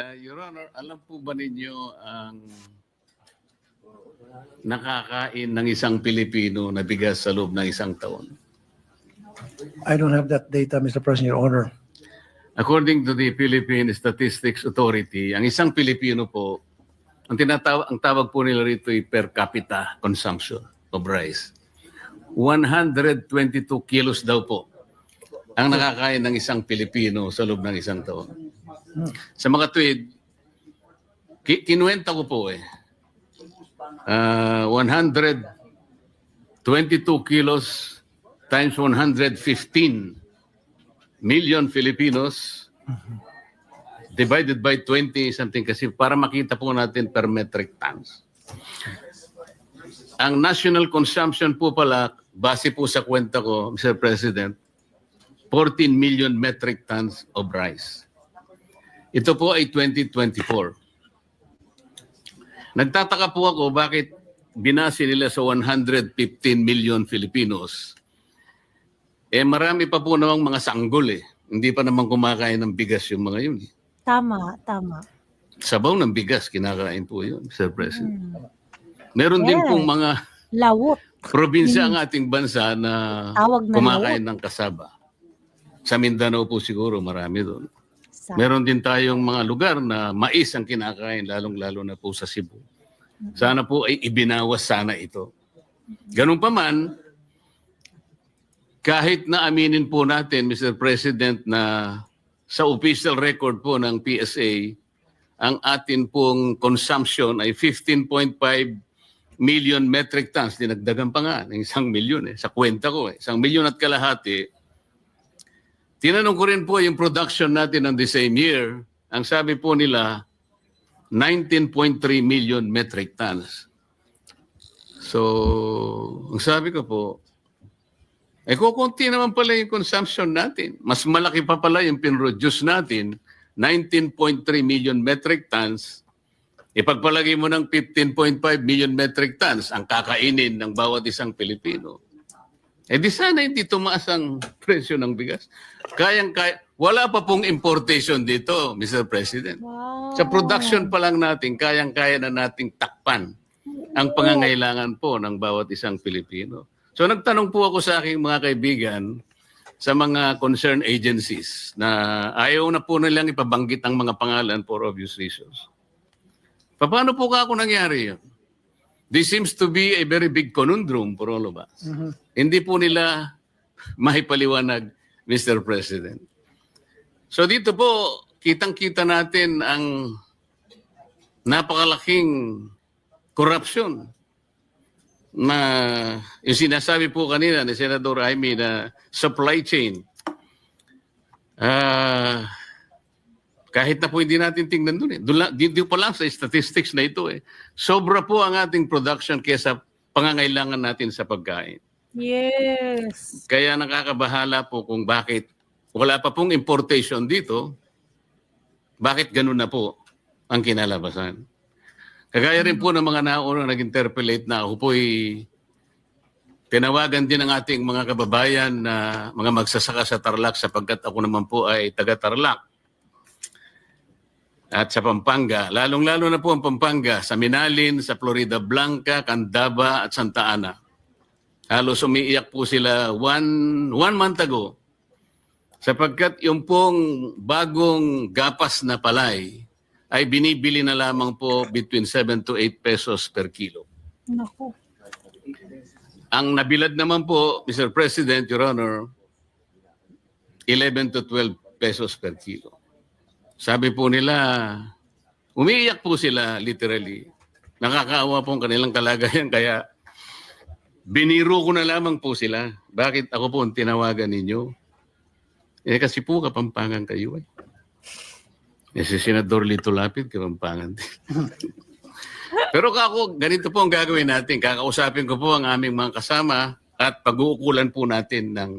Uh, Your Honor, alam po ba ninyo ang nakakain ng isang Pilipino na bigas sa loob ng isang taon? I don't have that data, Mr. President, Your Honor. According to the Philippine Statistics Authority, ang isang Pilipino po, ang tinatawag ang tawag po nila rito ay per capita consumption of rice. 122 kilos daw po ang nakakain ng isang Pilipino sa loob ng isang taon. Sa mga tweet, ki- kinuwenta ko po eh. Ah, 122 kilos times 115 million Filipinos divided by 20 something kasi para makita po natin per metric tons. Ang national consumption po pala, base po sa kwenta ko, Mr. President, 14 million metric tons of rice. Ito po ay 2024. Nagtataka po ako bakit binasi nila sa 115 million Filipinos eh marami pa po namang mga sanggol eh. Hindi pa naman kumakain ng bigas yung mga yun. eh. Tama, tama. Sabaw ng bigas, kinakain po yun, Sir President. Meron din Yes. pong mga Lawot. probinsya ang ating bansa na Tawag na kumakain lawot. ng kasaba. Sa Mindanao po siguro marami doon. Sa- Meron din tayong mga lugar na mais ang kinakain, lalong-lalo na po sa Cebu. Sana po ay ibinawas sana ito. Ganun pa man, kahit na aminin po natin, Mr. President, na sa official record po ng PSA, ang atin pong consumption ay 15.5 million metric tons. Dinagdagan pa nga ng isang milyon eh. Sa kwenta ko eh. Isang milyon at kalahati. Tinanong ko rin po yung production natin on the same year. Ang sabi po nila, 19.3 million metric tons. So, ang sabi ko po, eh kukunti naman pala yung consumption natin. Mas malaki pa pala yung pinroduce natin, 19.3 million metric tons. Ipagpalagay mo ng 15.5 million metric tons ang kakainin ng bawat isang Pilipino. Eh di sana hindi tumaas ang presyo ng bigas. Kayang kaya, wala pa pong importation dito, Mr. President. Wow. Sa production pa lang natin, kayang-kaya na nating takpan ang pangangailangan po ng bawat isang Pilipino. So nagtanong po ako sa aking mga kaibigan sa mga concerned agencies na ayaw na po nilang ipabanggit ang mga pangalan for obvious reasons. Paano po ka ako nangyari yun? This seems to be a very big conundrum for all of us. Hindi po nila mahipaliwanag, Mr. President. So dito po, kitang-kita natin ang napakalaking korupsyon na yung sinasabi po kanina ni Senador Jaime na supply chain. Ah, kahit na po hindi natin tingnan doon eh. Doon dito pa lang sa statistics na ito eh. Sobra po ang ating production kesa pangangailangan natin sa pagkain. Yes. Kaya nakakabahala po kung bakit wala pa pong importation dito, bakit ganun na po ang kinalabasan. Kagaya rin po ng mga naunang nag-interpellate na ako po'y tinawagan din ng ating mga kababayan na mga magsasaka sa Tarlac sapagkat ako naman po ay taga Tarlac. At sa Pampanga, lalong-lalo na po ang Pampanga, sa Minalin, sa Florida Blanca, Candaba at Santa Ana. Halos umiiyak po sila one, one month ago sapagkat yung pong bagong gapas na palay ay binibili na lamang po between 7 to 8 pesos per kilo. Naku. Ang nabilad naman po, Mr. President, Your Honor, 11 to 12 pesos per kilo. Sabi po nila, umiiyak po sila literally. Nakakaawa po ang kanilang kalagayan kaya biniro ko na lamang po sila. Bakit ako po ang tinawagan ninyo? Eh kasi po kapampangan kayo eh. Eh si Senador Lito Lapid, kapampangan din. Pero kako, ganito po ang gagawin natin. Kakausapin ko po ang aming mga kasama at pag-uukulan po natin ng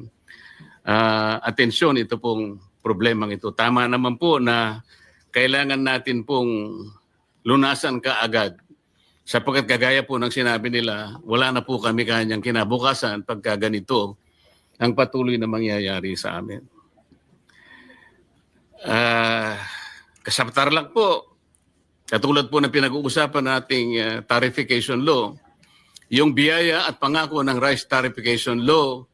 ah, atensyon ito pong problemang ito. Tama naman po na kailangan natin pong lunasan kaagad sapagkat kagaya po ng sinabi nila, wala na po kami kanyang kinabukasan pagka ganito ang patuloy na mangyayari sa amin. Ah, sa Tarlac po, katulad po ng pinag-uusapan nating uh, tarification law, yung biyaya at pangako ng rice tarification law,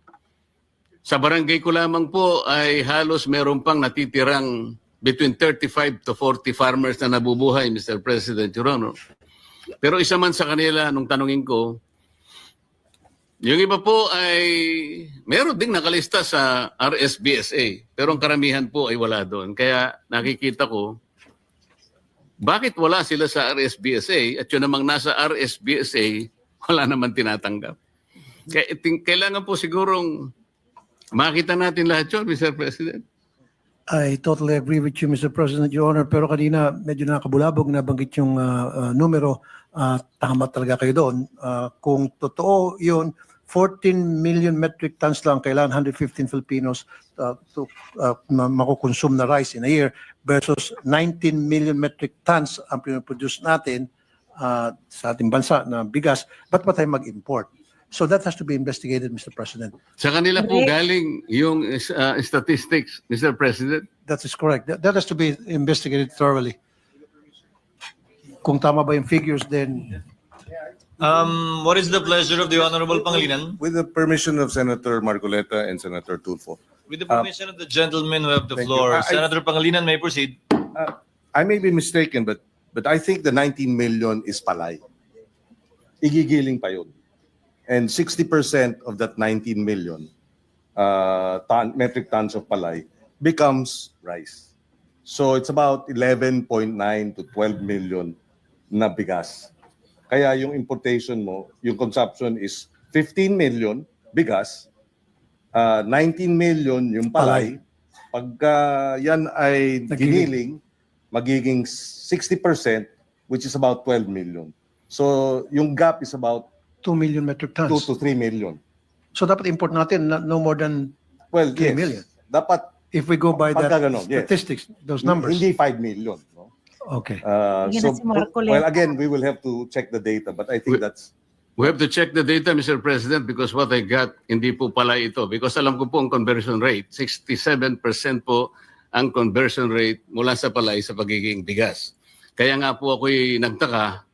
sa barangay ko lamang po ay halos meron pang natitirang between 35 to 40 farmers na nabubuhay, Mr. President, Your Honor. Pero isa man sa kanila, nung tanungin ko, yung iba po ay meron ding nakalista sa RSBSA, pero ang karamihan po ay wala doon. Kaya nakikita ko, bakit wala sila sa RSBSA at yun namang nasa RSBSA, wala naman tinatanggap. Kaya kailangan po sigurong makita natin lahat yun, Mr. President. I totally agree with you, Mr. President, Your Honor. Pero kanina, medyo nakabulabog na banggit yung ah, ah, numero. Ah, tama talaga kayo doon. Ah, kung totoo yun, 14 million metric tons lang kailangan 115 Filipinos ah, to ma- makukonsume na rice in a year versus 19 million metric tons ang pinoproduce natin ah, sa ating bansa na bigas. Ba't pa tayo mag-import? So that has to be investigated, Mr. President. Sa kanila po galing yung uh, statistics, Mr. President. That is correct. That, that has to be investigated thoroughly. Kung tama ba yung figures, then Um, what is the pleasure of the Honorable Pangilinan? With the permission of Senator Marcoleta and Senator Tulfo. With the permission of the gentleman who have the Thank you. floor, I- I- Senator Pangilinan may proceed. I may be mistaken, but but I think the 19 million is palay. Igigiling pa yun. And 60% of that 19 million uh, ton, metric tons of palay becomes rice. So it's about 11.9 to 12 million na bigas. Kaya yung importation mo, yung consumption is 15 million bigas, uh, 19 million yung palay. Pagka yan ay giniling, magiging 60%, which is about 12 million. So yung gap is about 2 million metric 2 tons. to 3 million. So dapat import natin na- no more than, Well, 3 yes. million. Dapat if we go by that ganon, yes. statistics, those numbers. hindi 5 million. No? Okay. Uh, so, si well, again, we will have to check the data, but I think We- that's We have to check the data, Mr. President, because what I got, hindi po pala ito. Because alam ko po ang conversion rate. 67% po ang conversion rate mula sa palay sa pagiging bigas. Kaya nga po ako'y nagtaka,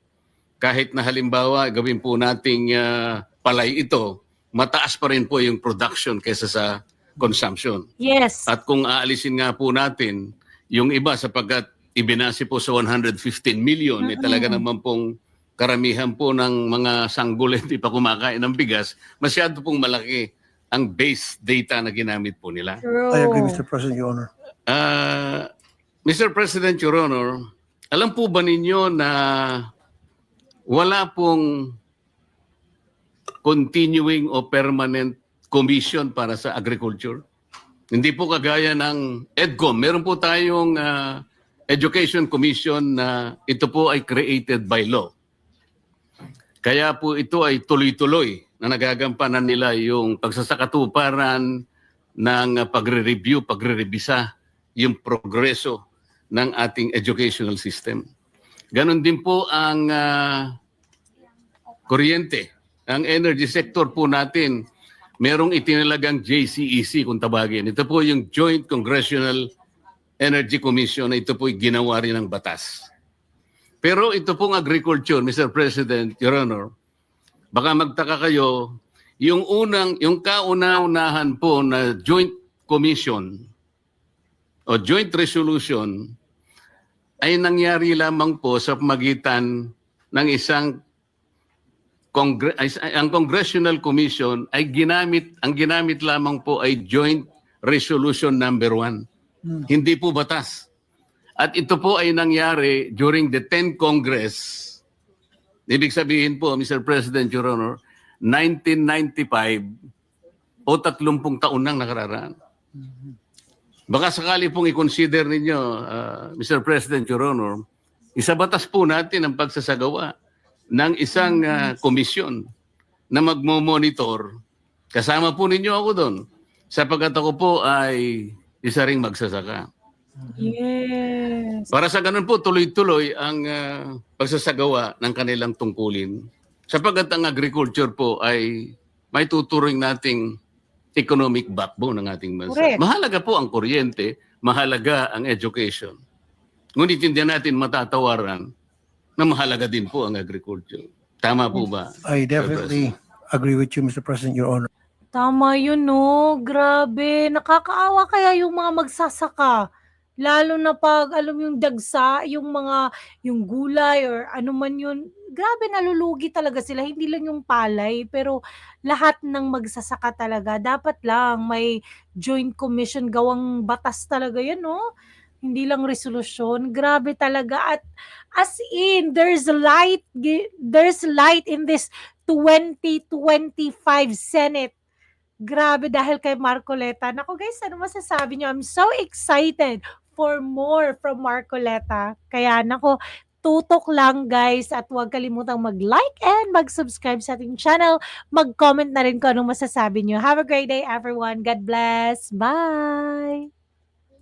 kahit na halimbawa gawin po nating ah, palay ito, mataas pa rin po yung production kaysa sa consumption. Yes. At kung aalisin nga po natin yung iba sapagkat ibinasi po sa 115 million, eh, talaga naman pong karamihan po ng mga sanggol hindi pa kumakain ng bigas, masyado pong malaki ang base data na ginamit po nila. True. I agree, Mr. President, Your Honor. Ah, Mr. President, Your Honor, alam po ba ninyo na wala pong continuing o permanent commission para sa agriculture? Hindi po kagaya ng EDCOM. Meron po tayong ah, Education Commission na ito po ay created by law. Kaya po ito ay tuloy-tuloy na nagagampanan nila yung pagsasakatuparan ng pagre-review, pagre-revisa yung progreso ng ating educational system. Ganon din po ang ah, kuryente. Ang energy sector po natin, merong itinalagang JCEC kung tawagin. Ito po yung Joint Congressional Energy Commission na ito po ginawa rin ng batas. Pero ito pong agriculture, Mr. President, Your Honor, baka magtaka kayo, yung unang, yung kauna-unahan po na joint commission o joint resolution ay nangyari lamang po sa pamagitan ng isang Congre- ay- ang Congressional Commission ay ginamit, ang ginamit lamang po ay Joint Resolution Number 1. Hindi po batas. At ito po ay nangyari during the 10th Congress. Ibig sabihin po, Mr. President, Your Honor, 1995 o 30 taon nang nakararaan. Baka sakali pong i-consider ninyo, uh, Mr. President, Your Honor, isa batas po natin ang pagsasagawa ng isang uh, komisyon na magmo-monitor. Kasama po ninyo ako doon. Sapagkat ako po ay isa ring magsasaka. Yes. Para sa ganun po, tuloy-tuloy ang ah, pagsasagawa ng kanilang tungkulin. Sapagkat ang agriculture po ay may tuturing nating economic backbone ng ating bansa. Correct. Mahalaga po ang kuryente, mahalaga ang education. Ngunit hindi natin matatawaran na mahalaga din po ang agriculture. Tama po ba? I definitely agree with you, Mr. President, Your Honor. Tama yun, no? Grabe. Nakakaawa kaya yung mga magsasaka. Lalo na pag, alam yung dagsa, yung mga, yung gulay or ano man yun. Grabe, nalulugi talaga sila. Hindi lang yung palay, pero lahat ng magsasaka talaga. Dapat lang may joint commission gawang batas talaga yan, no? Hindi lang resolusyon. Grabe talaga. At as in, there's light, there's light in this 2025 Senate Grabe dahil kay Marcoleta. Nako guys, ano masasabi niyo? I'm so excited for more from Marcoleta. Kaya nako, tutok lang guys at huwag kalimutang mag-like and mag-subscribe sa ating channel. Mag-comment na rin kung anong masasabi niyo. Have a great day everyone. God bless. Bye!